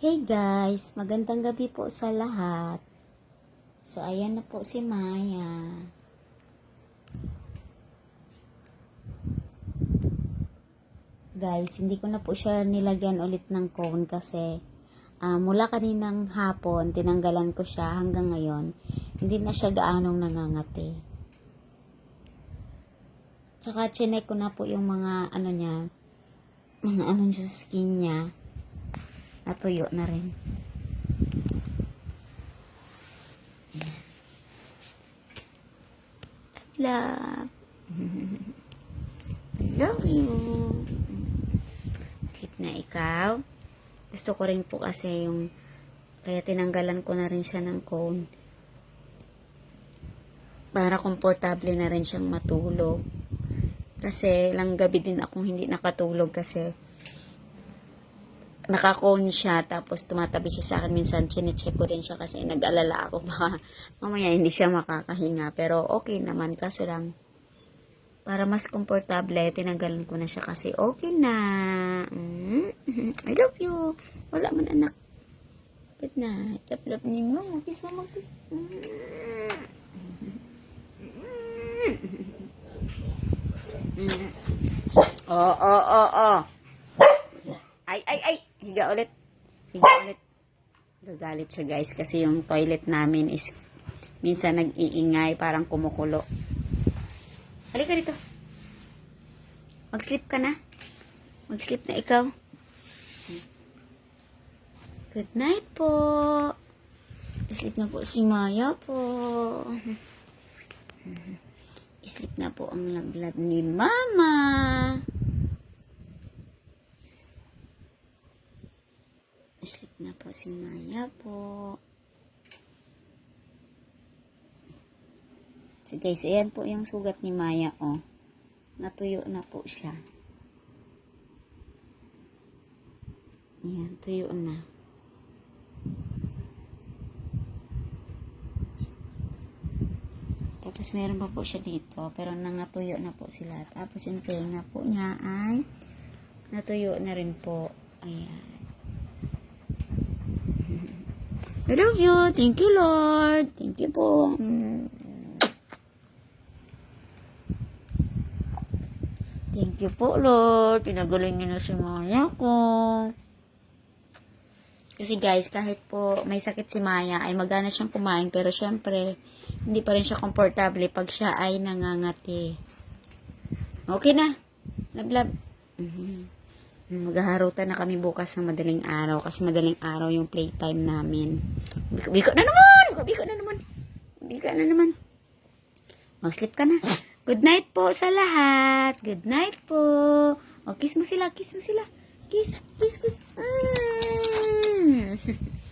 Hey guys, magandang gabi po sa lahat. So, ayan na po si Maya. Guys, hindi ko na po siya nilagyan ulit ng cone kasi ah, mula kaninang hapon, tinanggalan ko siya hanggang ngayon. Hindi na siya gaanong nangangati. Tsaka, chinek ko na po yung mga ano niya, mga ano niya sa skin niya. Natuyo na rin. Love. I love you. Sleep na ikaw. Gusto ko rin po kasi yung kaya tinanggalan ko na rin siya ng cone. Para komportable na rin siyang matulog. Kasi lang gabi din akong hindi nakatulog kasi nakakone siya tapos tumatabi siya sa akin. Minsan chinecheck ko din siya kasi nag-alala ako. Baka mamaya hindi siya makakahinga. Pero okay naman kaso lang para mas komportable tinanggalan ko na siya kasi okay na. Mm, I love you. Wala man anak. Good night. Love love ni mama kiss mama kiss oh oh oh oh. ay, ay, ay! Higa ulit. Higa ulit. Gagalit siya guys kasi yung toilet namin is minsan nag-iingay, parang kumukulo. Halika dito. Mag-sleep ka na. Mag-sleep na ikaw. Good night po. Sleep na po si Maya po. Sleep na po ang lablab ni Mama. Sleep na po si Maya po. So guys, ayan po yung sugat ni Maya, oh. Natuyo na po siya. Ayan, tuyo na. Tapos meron pa po siya dito, pero nangatuyo na po sila. Tapos yung tenga po niya ay natuyo na rin po. Ayan. I love you. Thank you, Lord. Thank you po. Thank you po, Lord. Pinagaling niyo na si Maya ko. Kasi guys, kahit po may sakit si Maya, ay magana siyang kumain. Pero syempre, hindi pa rin siya komportable pag siya ay nangangati. Okay na. Lablab. Mhm. Maghaharutan na kami bukas ng madaling araw kasi madaling araw yung playtime namin. Biko, biko na naman! Biko, na naman. Biko na naman. Mag-sleep ka na. Good night po sa lahat. Good night po. O, kiss mo sila, kiss mo sila. Kiss, kiss, kiss. Mm.